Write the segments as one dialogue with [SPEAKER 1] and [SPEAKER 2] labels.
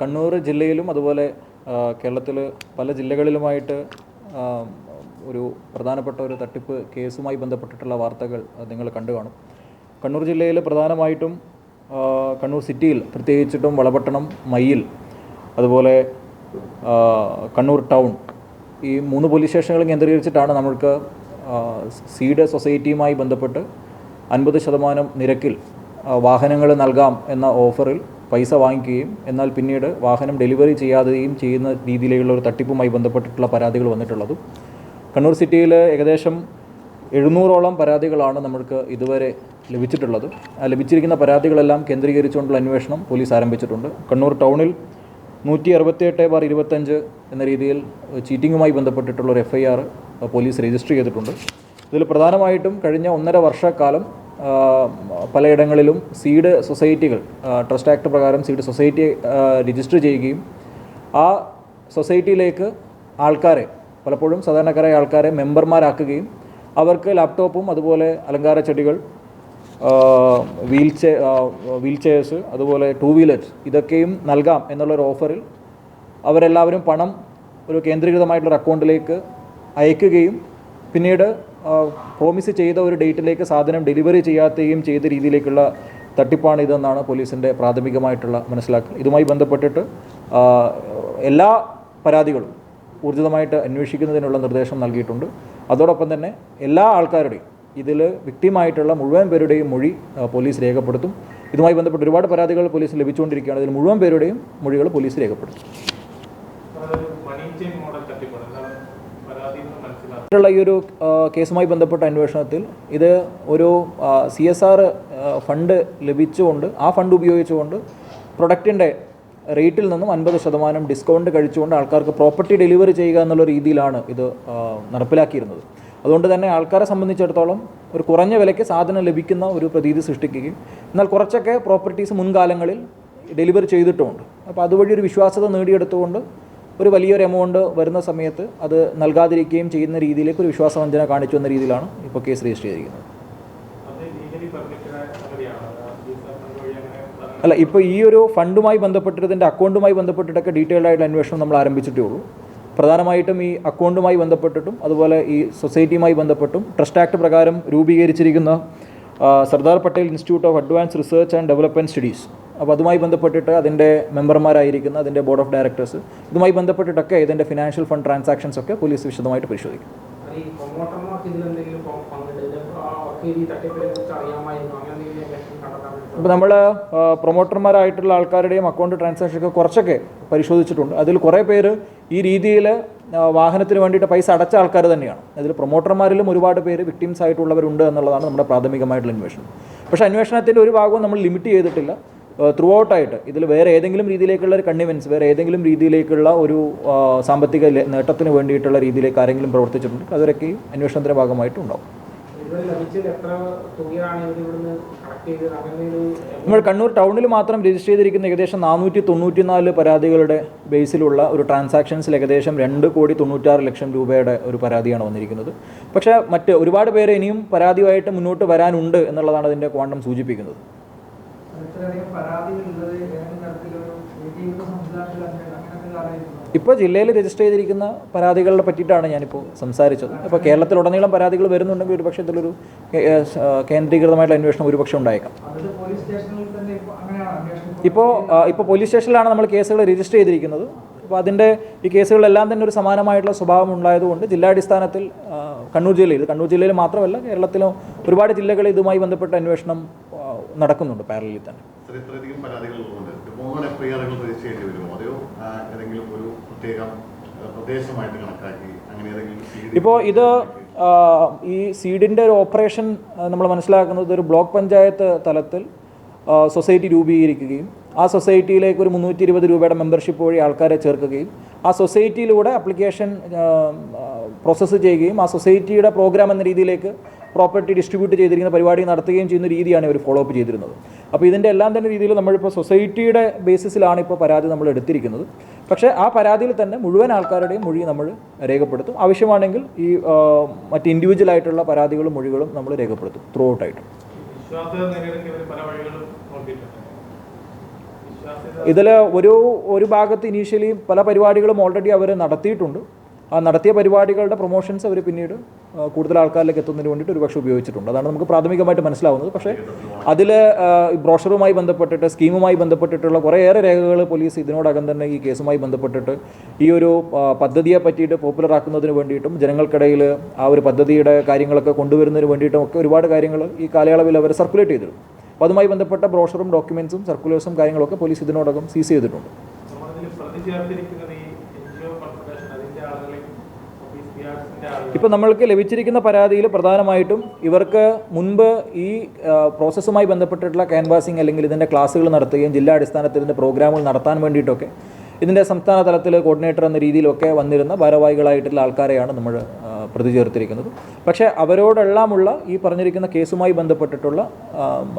[SPEAKER 1] കണ്ണൂർ ജില്ലയിലും അതുപോലെ കേരളത്തിൽ പല ജില്ലകളിലുമായിട്ട് ഒരു പ്രധാനപ്പെട്ട ഒരു തട്ടിപ്പ് കേസുമായി ബന്ധപ്പെട്ടിട്ടുള്ള വാർത്തകൾ നിങ്ങൾ കണ്ടു കാണും. കണ്ണൂർ ജില്ലയിൽ പ്രധാനമായിട്ടും കണ്ണൂർ സിറ്റിയിൽ പ്രത്യേകിച്ചിട്ടും വളപട്ടണം മയ്യിൽ അതുപോലെ കണ്ണൂർ ടൗൺ ഈ മൂന്ന് പോലീസ് സ്റ്റേഷനുകൾ കേന്ദ്രീകരിച്ചിട്ടാണ് നമ്മൾക്ക് സീഡ് സൊസൈറ്റിയുമായി ബന്ധപ്പെട്ട് അൻപത് ശതമാനം നിരക്കിൽ വാഹനങ്ങൾ നൽകാം എന്ന ഓഫറിൽ പൈസ വാങ്ങിക്കുകയും എന്നാൽ പിന്നീട് വാഹനം ഡെലിവറി ചെയ്യാതെയും ചെയ്യുന്ന രീതിയിലുള്ള ഒരു തട്ടിപ്പുമായി ബന്ധപ്പെട്ടിട്ടുള്ള പരാതികൾ വന്നിട്ടുള്ളതും കണ്ണൂർ സിറ്റിയിൽ ഏകദേശം എഴുന്നൂറോളം പരാതികളാണ് നമ്മൾക്ക് ഇതുവരെ ലഭിച്ചിട്ടുള്ളത്. ലഭിച്ചിരിക്കുന്ന പരാതികളെല്ലാം കേന്ദ്രീകരിച്ചുകൊണ്ടുള്ള അന്വേഷണം പോലീസ് ആരംഭിച്ചിട്ടുണ്ട്. കണ്ണൂർ ടൗണിൽ നൂറ്റി അറുപത്തിയെട്ട് ബാർ ഇരുപത്തഞ്ച് എന്ന രീതിയിൽ ചീറ്റിങ്ങുമായി ബന്ധപ്പെട്ടിട്ടുള്ള ഒരു F I R police register ചെയ്തിട്ടുണ്ട്. ഇതിൽ പ്രധാനമായിട്ടും കഴിഞ്ഞ ഒന്നര വർഷക്കാലം പലയിടങ്ങളിലും സീഡ് സൊസൈറ്റികൾ ട്രസ്റ്റ് ആക്ട് പ്രകാരം സീഡ് സൊസൈറ്റി രജിസ്റ്റർ ചെയ്യുകയും ആ സൊസൈറ്റിയിലേക്ക് ആൾക്കാരെ പലപ്പോഴും സാധാരണക്കാരായ ആൾക്കാരെ മെമ്പർമാരാക്കുകയും അവർക്ക് ലാപ്ടോപ്പും അതുപോലെ അലങ്കാര ചെടികൾ വീൽ ചെ വീൽ അതുപോലെ ടു വീലേഴ്സ് ഇതൊക്കെയും നൽകാം എന്നുള്ളൊരു ഓഫറിൽ അവരെല്ലാവരും പണം ഒരു കേന്ദ്രീകൃതമായിട്ടുള്ള അക്കൗണ്ടിലേക്ക് അയക്കുകയും പിന്നീട് പ്രോമിസ് ചെയ്ത ഒരു ഡേറ്റിലേക്ക് സാധനം ഡെലിവറി ചെയ്യാത്തയും ചെയ്ത രീതിയിലേക്കുള്ള തട്ടിപ്പാണ് ഇതെന്നാണ് പോലീസിന്റെ പ്രാഥമികമായിട്ടുള്ള മനസ്സിലാക്കൽ. ഇതുമായി ബന്ധപ്പെട്ടിട്ട് എല്ലാ പരാതികളും ഊർജിതമായിട്ട് അന്വേഷിക്കുന്നതിനുള്ള നിർദ്ദേശം നൽകിയിട്ടുണ്ട്. അതോടൊപ്പം തന്നെ എല്ലാ ആൾക്കാരുടെയും ഇതിൽ വ്യക്തിമായിട്ടുള്ള മുഴുവൻ പേരുടെയും മൊഴി പോലീസ് രേഖപ്പെടുത്തും. ഇതുമായി ബന്ധപ്പെട്ട് ഒരുപാട് പരാതികൾ പോലീസ് ലഭിച്ചുകൊണ്ടിരിക്കുകയാണ്. ഇതിൽ മുഴുവൻ പേരുടെയും മൊഴികൾ പോലീസ് രേഖപ്പെടുത്തും. ഈ ഒരു കേസുമായി ബന്ധപ്പെട്ട അന്വേഷണത്തിൽ ഇത് ഒരു സി എസ് ആർ ഫണ്ട് ലഭിച്ചുകൊണ്ട് ആ ഫണ്ട് ഉപയോഗിച്ചുകൊണ്ട് പ്രൊഡക്റ്റിന്റെ റേറ്റിൽ നിന്നും അൻപത് ശതമാനം ഡിസ്കൗണ്ട് കഴിച്ചുകൊണ്ട് ആൾക്കാർക്ക് പ്രോപ്പർട്ടി ഡെലിവറി ചെയ്യുക എന്നുള്ള രീതിയിലാണ് ഇത് നടപ്പിലാക്കിയിരുന്നത്. അതുകൊണ്ട് തന്നെ ആൾക്കാരെ സംബന്ധിച്ചിടത്തോളം ഒരു കുറഞ്ഞ വിലയ്ക്ക് സാധനം ലഭിക്കുന്ന ഒരു പ്രതീതി സൃഷ്ടിക്കുകയും എന്നാൽ കുറച്ചൊക്കെ പ്രോപ്പർട്ടീസ് മുൻകാലങ്ങളിൽ ഡെലിവറി ചെയ്തിട്ടുമുണ്ട് അപ്പോൾ അതുവഴി ഒരു വിശ്വാസത നേടിയെടുത്തുകൊണ്ട് ഒരു വലിയൊരു എമൗണ്ട് വരുന്ന സമയത്ത് അത് നൽകാതിരിക്കുകയും ചെയ്യുന്ന രീതിയിലേക്ക് ഒരു വിശ്വാസവഞ്ചന കാണിച്ചു എന്ന രീതിയിലാണ് ഇപ്പോൾ കേസ് രജിസ്റ്റർ ചെയ്തിരിക്കുന്നത്. അല്ല ഇപ്പോൾ ഈ ഒരു ഫണ്ടുമായി ബന്ധപ്പെട്ടിട്ടതിന്റെ അക്കൗണ്ടുമായി ബന്ധപ്പെട്ടിട്ടൊക്കെ ഡീറ്റെയിൽഡ് ആയിട്ടുള്ള അന്വേഷണം നമ്മൾ ആരംഭിച്ചിട്ടേ ഉള്ളൂ. പ്രധാനമായിട്ടും ഈ അക്കൗണ്ടുമായി ബന്ധപ്പെട്ടിട്ടും അതുപോലെ ഈ സൊസൈറ്റിയുമായി ബന്ധപ്പെട്ടും ട്രസ്റ്റ് ആക്ട് പ്രകാരം രൂപീകരിച്ചിരിക്കുന്ന Sardar Patel institute of advance research and development studies അപ്പോൾ അതുമായി ബന്ധപ്പെട്ടിട്ട് അതിന്റെ മെമ്പർമാരായിരിക്കുന്ന അതിന്റെ ബോർഡ് ഓഫ് ഡയറക്ടേഴ്സ് ഇതുമായി ബന്ധപ്പെട്ടിട്ടൊക്കെ ഇതിന്റെ ഫിനാൻഷ്യൽ ഫണ്ട് ട്രാൻസാക്ഷൻസ് ഒക്കെ പോലീസ് വിശദമായിട്ട് പരിശോധിക്കും. അപ്പോൾ നമ്മൾ പ്രൊമോട്ടർമാരായിട്ടുള്ള ആൾക്കാരുടെയും അക്കൗണ്ട് ട്രാൻസാക്ഷൻ ഒക്കെ കുറച്ചൊക്കെ പരിശോധിച്ചിട്ടുണ്ട്. അതിൽ കുറേ പേര് ഈ രീതിയിൽ വാഹനത്തിന് വേണ്ടിയിട്ട് പൈസ അടച്ച ആൾക്കാർ തന്നെയാണ്. അതിൽ പ്രൊമോട്ടർമാരിലും ഒരുപാട് പേര് വിക്ടിംസ് ആയിട്ടുള്ളവരുണ്ട് എന്നുള്ളതാണ് നമ്മുടെ പ്രാഥമികമായിട്ടുള്ള അന്വേഷണം. പക്ഷേ അന്വേഷണത്തിന്റെ ഒരു ഭാഗവും നമ്മൾ ലിമിറ്റ് ചെയ്തിട്ടില്ല. ത്രൂ ഔട്ടായിട്ട് ഇതിൽ വേറെ ഏതെങ്കിലും രീതിയിലേക്കുള്ള ഒരു കണ്ണിവൻസ് വേറെ ഏതെങ്കിലും രീതിയിലേക്കുള്ള ഒരു സാമ്പത്തിക നേട്ടത്തിന് വേണ്ടിയിട്ടുള്ള രീതിയിലേക്ക് ആരെങ്കിലും പ്രവർത്തിച്ചിട്ടുണ്ട് അതൊരൊക്കെ അന്വേഷണത്തിന്റെ ഭാഗമായിട്ട് ഉണ്ടാവും നമ്മൾ കണ്ണൂർ ടൗണിൽ മാത്രം രജിസ്റ്റർ ചെയ്തിരിക്കുന്ന ഏകദേശം നാനൂറ്റി തൊണ്ണൂറ്റി നാല് പരാതികളുടെ ബേസിലുള്ള ഒരു ട്രാൻസാക്ഷൻസിൽ ഏകദേശം രണ്ട് കോടി തൊണ്ണൂറ്റാറ് ലക്ഷം രൂപയുടെ ഒരു പരാതിയാണ് വന്നിരിക്കുന്നത്. പക്ഷേ മറ്റ് ഒരുപാട് പേര് ഇനിയും പരാതിയുമായിട്ട് മുന്നോട്ട് വരാനുണ്ട് എന്നുള്ളതാണ് അതിന്റെ ക്വാണ്ടം സൂചിപ്പിക്കുന്നത്. ഇപ്പോൾ ജില്ലയിൽ രജിസ്റ്റർ ചെയ്തിരിക്കുന്ന പരാതികളെ പറ്റിയിട്ടാണ് ഞാനിപ്പോൾ സംസാരിച്ചത്. ഇപ്പോൾ കേരളത്തിലുടനീളം പരാതികൾ വരുന്നുണ്ടെങ്കിൽ ഒരുപക്ഷെ ഇതിലൊരു കേന്ദ്രീകൃതമായിട്ടുള്ള അന്വേഷണം ഒരുപക്ഷെ ഉണ്ടായേക്കാം.
[SPEAKER 2] ഇപ്പോൾ
[SPEAKER 1] ഇപ്പോൾ പോലീസ് സ്റ്റേഷനിലാണ് നമ്മൾ കേസുകൾ രജിസ്റ്റർ ചെയ്തിരിക്കുന്നത്. അപ്പോൾ അതിന്റെ ഈ കേസുകളെല്ലാം തന്നെ ഒരു സമാനമായിട്ടുള്ള സ്വഭാവം ഉണ്ടായതുകൊണ്ട് ജില്ലാടിസ്ഥാനത്തിൽ കണ്ണൂർ ജില്ലയിൽ കണ്ണൂർ ജില്ലയിൽ മാത്രമല്ല കേരളത്തിലും ഒരുപാട് ജില്ലകളിൽ ഇതുമായി ബന്ധപ്പെട്ട അന്വേഷണം നടക്കുന്നുണ്ട് പാരലിൽ തന്നെ. ഇപ്പോൾ ഇത് ഈ സീഡിന്റെ ഒരു ഓപ്പറേഷൻ നമ്മൾ മനസ്സിലാക്കുന്നത് ഒരു ബ്ലോക്ക് പഞ്ചായത്ത് തലത്തിൽ സൊസൈറ്റി രൂപീകരിക്കുകയും ആ സൊസൈറ്റിയിലേക്ക് ഒരു മുന്നൂറ്റി ഇരുപത് രൂപയുടെ മെമ്പർഷിപ്പ് വഴി ആൾക്കാരെ ചേർക്കുകയും ആ സൊസൈറ്റിയിലൂടെ ആപ്ലിക്കേഷൻ പ്രോസസ്സ് ചെയ്യുകയും ആ സൊസൈറ്റിയുടെ പ്രോഗ്രാം എന്ന രീതിയിലേക്ക് പ്രോപ്പർട്ടി ഡിസ്ട്രിബ്യൂട്ട് ചെയ്തിരിക്കുന്ന പരിപാടി നടത്തുകയും ചെയ്യുന്ന രീതിയാണ് ഇവർ ഫോളോ അപ്പ് ചെയ്തിരുന്നത്. അപ്പോൾ ഇതിന്റെ എല്ലാം തന്നെ രീതിയിൽ നമ്മളിപ്പോൾ സൊസൈറ്റിയുടെ ബേസിസിലാണ് ഇപ്പോൾ പരാതി നമ്മൾ എടുത്തിരിക്കുന്നത്. പക്ഷേ ആ പരാതിയിൽ തന്നെ മുഴുവൻ ആൾക്കാരുടെയും മൊഴി നമ്മൾ രേഖപ്പെടുത്തും. ആവശ്യമാണെങ്കിൽ ഈ മറ്റ് ഇൻഡിവിജ്വൽ ആയിട്ടുള്ള പരാതികളും മൊഴികളും നമ്മൾ രേഖപ്പെടുത്തും ത്രൂ
[SPEAKER 3] ഔട്ട് ആയിട്ട്
[SPEAKER 1] ഇതിൽ ഒരു ഒരു ഭാഗത്ത് ഇനീഷ്യലി പല പരിപാടികളും ഓൾറെഡി അവർ നടത്തിയിട്ടുണ്ട്. ആ നടത്തിയ പരിപാടികളുടെ പ്രൊമോഷൻസ് അവർ പിന്നീട് കൂടുതൽ ആൾക്കാരിലേക്ക് എത്തുന്നതിന് വേണ്ടിയിട്ട് ഒരുപക്ഷെ ഉപയോഗിച്ചിട്ടുണ്ട്. അതാണ് നമുക്ക് പ്രാഥമികമായിട്ട് മനസ്സിലാവുന്നത്. പക്ഷേ അതിൽ ബ്രോഷറുമായി ബന്ധപ്പെട്ടിട്ട് സ്കീമുമായി ബന്ധപ്പെട്ടിട്ടുള്ള കുറേയേറെ രേഖകൾ പോലീസ് ഇതിനോടകം തന്നെ ഈ കേസുമായി ബന്ധപ്പെട്ടിട്ട് ഈ ഒരു പദ്ധതിയെ പറ്റിയിട്ട് പോപ്പുലർ ആക്കുന്നതിന് വേണ്ടിയിട്ടും ജനങ്ങൾക്കിടയിൽ ആ ഒരു പദ്ധതിയുടെ കാര്യങ്ങളൊക്കെ കൊണ്ടുവരുന്നതിന് വേണ്ടിയിട്ടും ഒക്കെ ഒരുപാട് കാര്യങ്ങൾ ഈ കാലയളവിൽ അവർ സർക്കുലേറ്റ് ചെയ്തിരുന്നു. അപ്പോൾ അതുമായി ബന്ധപ്പെട്ട ബ്രോഷറും ഡോക്യുമെൻസും സർക്കുലേഴ്സും കാര്യങ്ങളൊക്കെ പോലീസ് ഇതിനോടകം സീസ് ചെയ്തിട്ടുണ്ട്. ഇപ്പോൾ നമ്മൾക്ക് ലഭിച്ചിരിക്കുന്ന പരാതിയിൽ പ്രധാനമായിട്ടും ഇവർക്ക് മുൻപ് ഈ പ്രോസസ്സുമായി ബന്ധപ്പെട്ടിട്ടുള്ള ക്യാൻവാസിങ് അല്ലെങ്കിൽ ഇതിന്റെ ക്ലാസ്സുകൾ നടത്തുകയും ജില്ലാ അടിസ്ഥാനത്തിൽ ഇതിന്റെ പ്രോഗ്രാമുകൾ നടത്താൻ വേണ്ടിയിട്ടൊക്കെ ഇതിന്റെ സംസ്ഥാന തലത്തിൽ കോർഡിനേറ്റർ എന്ന രീതിയിലൊക്കെ വന്നിരുന്ന ഭാരവാഹികളായിട്ടുള്ള ആൾക്കാരെയാണ് നമ്മൾ പ്രതി ചേർത്തിരിക്കുന്നത് പക്ഷേ അവരോടെല്ലാമുള്ള ഈ പറഞ്ഞിരിക്കുന്ന കേസുമായി ബന്ധപ്പെട്ടിട്ടുള്ള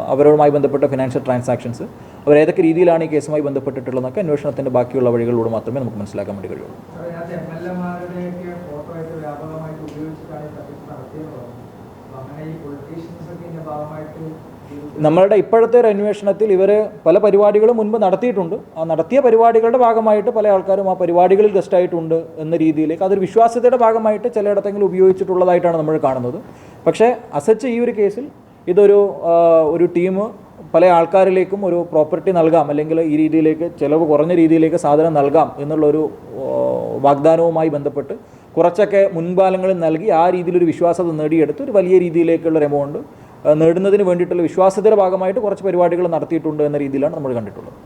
[SPEAKER 1] അവരോടുമായി ബന്ധപ്പെട്ട ഫിനാൻഷ്യൽ ട്രാൻസാക്ഷൻസ് അവർ അവരേതൊക്കെ രീതിയിലാണ് ഈ കേസുമായി ബന്ധപ്പെട്ടിട്ടുള്ളതെന്നൊക്കെ അന്വേഷണത്തിന്റെ ബാക്കിയുള്ള വഴികളിലൂടെ മാത്രമേ നമുക്ക് മനസ്സിലാക്കാൻ വേണ്ടി കഴിയുള്ളൂ
[SPEAKER 2] സാർ, ഇതിനകത്ത് എം എൽ എമാരുടെയൊക്കെ ഫോട്ടോ ആയിട്ട് വ്യാപകമായിട്ട് ഉപയോഗിച്ചിട്ടാണ് ഈ തട്ടിപ്പ് നടത്തിയെന്ന് പറഞ്ഞു അപ്പൊ അങ്ങനെ ഈ പൊളിറ്റീഷ്യൻസ് ഒക്കെ ഇതിന്റെ ഭാഗമായിട്ട് ഈ
[SPEAKER 1] നമ്മളുടെ ഇപ്പോഴത്തെ ഒരു അന്വേഷണത്തിൽ ഇവർ പല പരിപാടികളും മുൻപ് നടത്തിയിട്ടുണ്ട്. ആ നടത്തിയ പരിപാടികളുടെ ഭാഗമായിട്ട് പല ആൾക്കാരും ആ പരിപാടികളിൽ ഗസ്റ്റായിട്ടുണ്ട് എന്ന രീതിയിലേക്ക് അതൊരു വിശ്വാസ്യതയുടെ ഭാഗമായിട്ട് ചിലയിടത്തെങ്കിലും ഉപയോഗിച്ചിട്ടുള്ളതായിട്ടാണ് നമ്മൾ കാണുന്നത്. പക്ഷേ അസച്ച് ഈ ഒരു കേസിൽ ഇതൊരു ഒരു ടീം പല ആൾക്കാരിലേക്കും ഒരു പ്രോപ്പർട്ടി നൽകാം അല്ലെങ്കിൽ ഈ രീതിയിലേക്ക് ചിലവ് കുറഞ്ഞ രീതിയിലേക്ക് സാധനം നൽകാം എന്നുള്ളൊരു വാഗ്ദാനവുമായി ബന്ധപ്പെട്ട് കുറച്ചൊക്കെ മുൻകാലങ്ങളിൽ നൽകി ആ രീതിയിലൊരു വിശ്വാസത നേടിയെടുത്ത് ഒരു വലിയ രീതിയിലേക്കുള്ള ഒരു എമൗണ്ട് നേടുന്നതിന് വേണ്ടിയിട്ടുള്ള വിശ്വാസ്യതയുടെ ഭാഗമായിട്ട് കുറച്ച് പരിപാടികൾ നടത്തിയിട്ടുണ്ട് എന്ന രീതിയിലാണ് നമ്മൾ കണ്ടിട്ടുള്ളത്.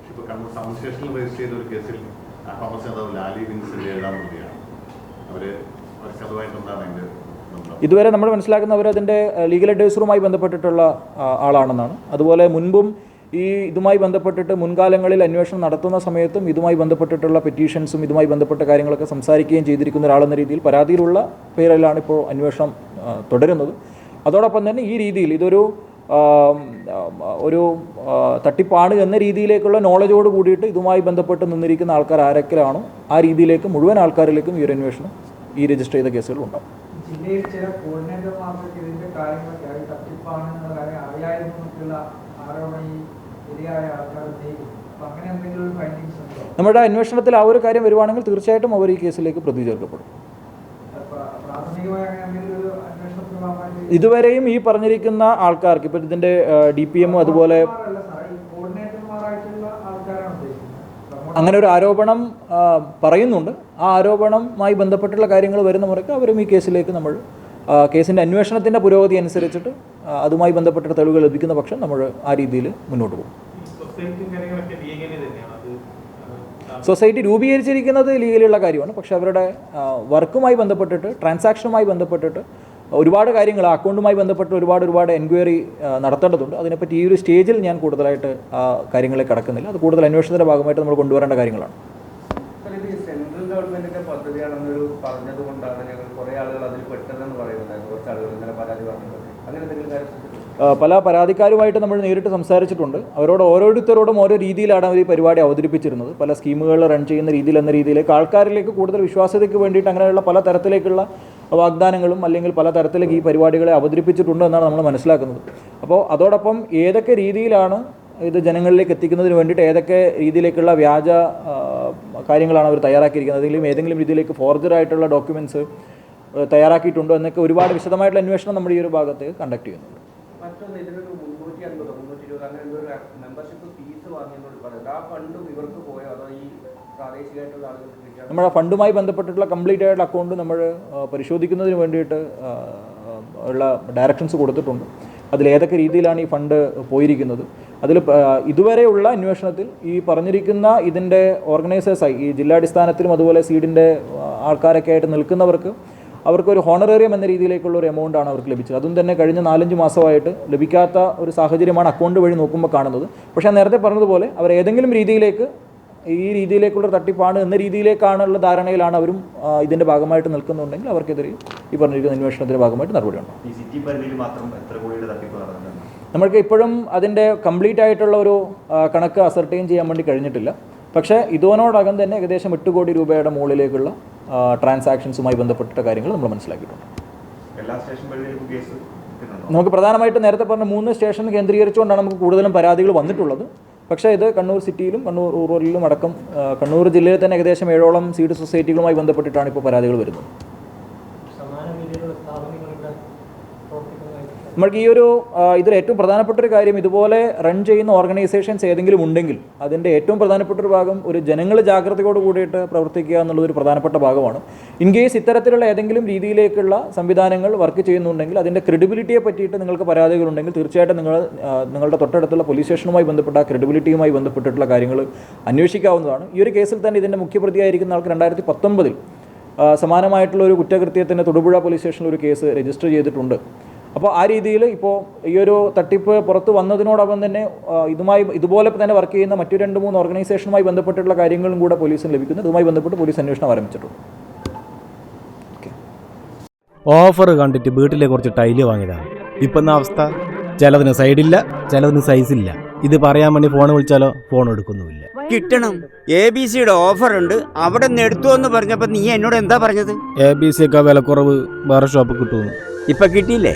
[SPEAKER 1] ഇതുവരെ നമ്മൾ മനസ്സിലാക്കുന്ന അവർ അതിന്റെ ലീഗൽ അഡ്വൈസറുമായി ബന്ധപ്പെട്ടിട്ടുള്ള ആളാണെന്നാണ്. അതുപോലെ മുൻപും ഈ ഇതുമായി ബന്ധപ്പെട്ടിട്ട് മുൻകാലങ്ങളിൽ അന്വേഷണം നടത്തുന്ന സമയത്തും ഇതുമായി ബന്ധപ്പെട്ടിട്ടുള്ള പെറ്റീഷൻസും ഇതുമായി ബന്ധപ്പെട്ട കാര്യങ്ങളൊക്കെ സംസാരിക്കുകയും ചെയ്തിരിക്കുന്ന ഒരാളെന്ന രീതിയിൽ പരാതിയിലുള്ള പേരിലാണ് ഇപ്പോൾ അന്വേഷണം തുടരുന്നത്. അതോടൊപ്പം തന്നെ ഈ രീതിയിൽ ഇതൊരു ഒരു തട്ടിപ്പാണ് എന്ന രീതിയിലേക്കുള്ള നോളജോട് കൂടിയിട്ട് ഇതുമായി ബന്ധപ്പെട്ട് നിന്നിരിക്കുന്ന ആൾക്കാർ ആരൊക്കെയാണോ ആ രീതിയിലേക്ക് മുഴുവൻ ആൾക്കാരിലേക്കും ഈ ഒരു അന്വേഷണം ഈ രജിസ്റ്റർ ചെയ്ത കേസുകൾ ഉണ്ടാവും
[SPEAKER 2] ജില്ലയിൽ ചില കോർഡിനേറ്റർമാർക്ക് ഇതിന്റെ കാര്യങ്ങളൊക്കെ അത് തട്ടിപ്പാണ് എന്നുള്ള കാര്യം അറിയായിരുന്നു എന്നൊക്കെയുള്ള ആരോപണം ഈ ശരിയായ ആൾക്കാർ അങ്ങനെ എന്തെങ്കിലും ഒരു ഫൈൻഡിങ്സ് ഉണ്ടോ?
[SPEAKER 1] നമ്മുടെ അന്വേഷണത്തിൽ ആ ഒരു കാര്യം വരുവാണെങ്കിൽ തീർച്ചയായിട്ടും അവർ ഈ കേസിലേക്ക് പ്രതി ചേർക്കപ്പെടും
[SPEAKER 2] പ്രാഥമികമായി അങ്ങനെ എന്തെങ്കിലും ഒരു അന്വേഷണത്തിന് ഭാഗമായിട്ട്
[SPEAKER 1] ഇതുവരെയും ഈ പറഞ്ഞിരിക്കുന്ന ആൾക്കാർക്ക് ഇപ്പോൾ ഇതിന്റെ ഡി പി എമ്മും അതുപോലെ അങ്ങനെ ഒരു ആരോപണം പറയുന്നുണ്ട്. ആ ആരോപണവുമായി ബന്ധപ്പെട്ടുള്ള കാര്യങ്ങൾ വരുന്ന മുറയ്ക്ക് അവരും ഈ കേസിലേക്ക് നമ്മൾ കേസിന്റെ അന്വേഷണത്തിന്റെ പുരോഗതി അനുസരിച്ചിട്ട് അതുമായി ബന്ധപ്പെട്ട തെളിവുകൾ ലഭിക്കുന്ന പക്ഷം നമ്മൾ ആ രീതിയിൽ മുന്നോട്ട് പോകും. സൊസൈറ്റി രൂപീകരിച്ചിരിക്കുന്നത് ലീഗലുള്ള കാര്യമാണ്. പക്ഷേ അവരുടെ വർക്കുമായി ബന്ധപ്പെട്ടിട്ട് ട്രാൻസാക്ഷനുമായി ബന്ധപ്പെട്ടിട്ട് ഒരുപാട് കാര്യങ്ങൾ അക്കൗണ്ടുമായി ബന്ധപ്പെട്ട് ഒരുപാട് ഒരുപാട് എൻക്വയറി നടത്തേണ്ടതുണ്ട്. അതിനെപ്പറ്റി ഈ ഒരു സ്റ്റേജിൽ ഞാൻ കൂടുതലായിട്ട് ആ കാര്യങ്ങളെ കടക്കുന്നില്ല. അത് കൂടുതൽ അന്വേഷണത്തിന്റെ ഭാഗമായിട്ട് നമ്മൾ കൊണ്ടുവരേണ്ട കാര്യങ്ങളാണ്.
[SPEAKER 4] സെൻട്രൽ ഗവൺമെന്റിന്റെ പദ്ധതിയാണെന്നൊരു കൊണ്ടാണ് ഞങ്ങൾ കുറെ ആളുകൾ അതിൽ പെട്ടതെന്ന് പറയുന്നുണ്ടായിരുന്നു കുറച്ച് ആളുകൾ ഇങ്ങനെ പരാതി പറഞ്ഞത് അങ്ങനെ എന്തെങ്കിലും കാര്യം ശ്രദ്ധിച്ചിട്ടുണ്ടോ?
[SPEAKER 1] ആ, പല പരാതിക്കാരുമായിട്ട് നമ്മൾ നേരിട്ട് സംസാരിച്ചിട്ടുണ്ട്. അവരോട് ഓരോരുത്തരോടും ഓരോ രീതിയിലാണ് അവർ ഈ പരിപാടി അവതരിപ്പിച്ചിരുന്നത്. പല സ്കീമുകൾ റൺ ചെയ്യുന്ന രീതിയിൽ എന്ന രീതിയിലേക്ക് ആൾക്കാരിലേക്ക് കൂടുതൽ വിശ്വാസ്യതയ്ക്ക് വേണ്ടിയിട്ട് അങ്ങനെയുള്ള പല തരത്തിലേക്കുള്ള വാഗ്ദാനങ്ങളും അല്ലെങ്കിൽ പല തരത്തിലേക്ക് ഈ പരിപാടികളെ അവതരിപ്പിച്ചിട്ടുണ്ട് എന്നാണ് നമ്മൾ മനസ്സിലാക്കുന്നത്. അപ്പോൾ അതോടൊപ്പം ഏതൊക്കെ രീതിയിലാണ് ഇത് ജനങ്ങളിലേക്ക് എത്തിക്കുന്നതിന് വേണ്ടിയിട്ട് ഏതൊക്കെ രീതിയിലേക്കുള്ള വ്യാജ കാര്യങ്ങളാണ് അവർ തയ്യാറാക്കിയിരിക്കുന്നത്? ഏതെങ്കിലും ഏതെങ്കിലും രീതിയിലേക്ക് ഫോർജറായിട്ടുള്ള ഡോക്യുമെന്റ്സ് തയ്യാറാക്കിയിട്ടുണ്ടോ? എന്നൊക്കെ ഒരുപാട് വിശദമായിട്ടുള്ള അന്വേഷണം നമ്മൾ ഈ ഒരു ഭാഗത്ത് കണ്ടക്ട് ചെയ്യുന്നുണ്ട്.
[SPEAKER 4] മറ്റൊന്ന് ഇതിനൊരു മുന്നൂറ്റി അൻപതോ മുന്നൂറ്റി ഇരുപത് അങ്ങനെ എന്തോ മെമ്പർഷിപ്പ് ഫീസ് വാങ്ങിയെന്നോട് പറയുന്നത് ആ ഫണ്ടും ഇവർക്ക് പോയോ? അതോ ഈ ആളുകൾക്ക്
[SPEAKER 1] നമ്മുടെ ഫണ്ടുമായി ബന്ധപ്പെട്ടിട്ടുള്ള കംപ്ലീറ്റ് ആയിട്ടുള്ള അക്കൗണ്ട് നമ്മൾ പരിശോധിക്കുന്നതിന് വേണ്ടിയിട്ട് ഉള്ള ഡയറക്ഷൻസ് കൊടുത്തിട്ടുണ്ട്. അതിൽ ഏതൊക്കെ രീതിയിലാണ് ഈ ഫണ്ട് പോയിരിക്കുന്നത്? അതിൽ ഇതുവരെയുള്ള അന്വേഷണത്തിൽ ഈ പറഞ്ഞിരിക്കുന്ന ഇതിന്റെ ഓർഗനൈസേഴ്സായി ഈ ജില്ലാടിസ്ഥാനത്തിലും അതുപോലെ സീഡിന്റെ ആൾക്കാരൊക്കെ ആയിട്ട് നിൽക്കുന്നവർക്ക് അവർക്കൊരു ഹോണറേറിയം എന്ന രീതിയിലേക്കുള്ള ഒരു എമൗണ്ട് ആണ് അവർക്ക് ലഭിച്ചത്. അതും തന്നെ കഴിഞ്ഞ നാലഞ്ച് മാസമായിട്ട് ലഭിക്കാത്ത ഒരു സാഹചര്യമാണ് അക്കൗണ്ട് വഴി നോക്കുമ്പോൾ കാണുന്നത്. പക്ഷേ നേരത്തെ പറഞ്ഞതുപോലെ അവർ ഏതെങ്കിലും രീതിയിലേക്ക് ഈ രീതിയിലേക്കുള്ള തട്ടിപ്പാണ് എന്ന രീതിയിലേക്കാണുള്ള ധാരണയിലാണ് അവരും ഇതിന്റെ ഭാഗമായിട്ട് നിൽക്കുന്നുണ്ടെങ്കിൽ അവർക്കെതിരെ ഈ പറഞ്ഞിരിക്കുന്ന അന്വേഷണത്തിന്റെ ഭാഗമായിട്ട് നടപടിയുണ്ട് നമ്മൾക്ക് ഇപ്പോഴും അതിന്റെ കംപ്ലീറ്റ് ആയിട്ടുള്ള ഒരു കണക്ക് അസർട്ടൈൻ ചെയ്യാൻ വേണ്ടി കഴിഞ്ഞിട്ടില്ല. പക്ഷേ ഇതോനോടകം തന്നെ ഏകദേശം എട്ട് കോടി രൂപയുടെ മുകളിലേക്കുള്ള ട്രാൻസാക്ഷൻസുമായി ബന്ധപ്പെട്ട കാര്യങ്ങൾ നമ്മൾ മനസ്സിലാക്കിയിട്ടുണ്ട്. നമുക്ക് പ്രധാനമായിട്ട് നേരത്തെ പറഞ്ഞ മൂന്ന് സ്റ്റേഷൻ കേന്ദ്രീകരിച്ചുകൊണ്ടാണ് നമുക്ക് കൂടുതലും പരാതികൾ വന്നിട്ടുള്ളത്. പക്ഷേ ഇത് കണ്ണൂർ സിറ്റിയിലും കണ്ണൂർ റൂറലിലും അടക്കം കണ്ണൂർ ജില്ലയിൽ തന്നെ ഏകദേശം ഏഴോളം സീഡ് സൊസൈറ്റികളുമായി ബന്ധപ്പെട്ടിട്ടാണ് ഇപ്പോൾ പരാതികൾ വരുന്നത്. നമ്മൾക്ക് ഈ ഒരു ഇതിൽ ഏറ്റവും പ്രധാനപ്പെട്ട ഒരു കാര്യം ഇതുപോലെ റൺ ചെയ്യുന്ന ഓർഗനൈസേഷൻസ് ഏതെങ്കിലും ഉണ്ടെങ്കിൽ അതിന്റെ ഏറ്റവും പ്രധാനപ്പെട്ട ഒരു ഭാഗം ഒരു ജനങ്ങൾ ജാഗ്രതയോട് കൂടിയിട്ട് പ്രവർത്തിക്കുക എന്നുള്ളത് ഒരു പ്രധാനപ്പെട്ട ഭാഗമാണ്. ഇൻ കേസ് ഇത്തരത്തിലുള്ള ഏതെങ്കിലും രീതിയിലേക്കുള്ള സംവിധാനങ്ങൾ വർക്ക് ചെയ്യുന്നുണ്ടെങ്കിൽ അതിന്റെ ക്രെഡിബിലിറ്റിയെ പറ്റിയിട്ട് നിങ്ങൾക്ക് പരാതികളുണ്ടെങ്കിൽ തീർച്ചയായിട്ടും നിങ്ങൾ നിങ്ങളുടെ തൊട്ടടുത്തുള്ള പോലീസ് സ്റ്റേഷനുമായി ബന്ധപ്പെട്ട ക്രെഡിബിലിറ്റിയുമായി ബന്ധപ്പെട്ടിട്ടുള്ള കാര്യങ്ങൾ അന്വേഷിക്കാവുന്നതാണ്. ഈ ഒരു കേസിൽ തന്നെ ഇതിന്റെ മുഖ്യപ്രതിയായിരിക്കുന്ന ആൾക്ക് രണ്ടായിരത്തി പത്തൊമ്പതിൽ സമാനമായിട്ടുള്ള ഒരു കുറ്റകൃത്യത്തിന് തൊടുപുഴ പോലീസ് സ്റ്റേഷനിൽ ഒരു കേസ് രജിസ്റ്റർ ചെയ്തിട്ടുണ്ട്. അപ്പോൾ ആ രീതിയിൽ ഇപ്പോൾ ഈ ഒരു തട്ടിപ്പ് പുറത്ത് വന്നതിനോടൊപ്പം തന്നെ ഇതുമായി ഇതുപോലെ തന്നെ വർക്ക് ചെയ്യുന്ന മറ്റു രണ്ട് മൂന്ന് ഓർഗനൈസേഷനുമായി ബന്ധപ്പെട്ടിട്ടുള്ള കാര്യങ്ങളും കൂടെ പോലീസിന് ലഭിക്കുന്നു. ഇതുമായി ബന്ധപ്പെട്ട് പോലീസ് അന്വേഷണം ആരംഭിച്ചിട്ടുണ്ട്.
[SPEAKER 5] ഓഫർ കണ്ടിട്ട് വീട്ടിലെ കുറച്ച് ടൈൽ വാങ്ങിയതാണ്. ഇപ്പം എന്ന അവസ്ഥ? ചിലതിന് സൈഡില്ല ചിലതിന് ഇല്ല. ഇത് പറയാൻ വേണ്ടി ഫോൺ വിളിച്ചാലോ? ഫോൺ എടുക്കുന്നുമില്ല.
[SPEAKER 6] കിട്ടണം. എ ബി സിയുടെ ഓഫർ ഉണ്ട്. അവിടെ നിന്ന് എടുത്തു എന്ന് പറഞ്ഞപ്പോൾ നീ എന്നോട് എന്താ പറഞ്ഞത്?
[SPEAKER 5] എ ബി സി ഒക്കെ വിലക്കുറവ് വേറെ ഷോപ്പ് കിട്ടുമെന്ന്.
[SPEAKER 6] ഇപ്പൊ കിട്ടിയില്ലേ?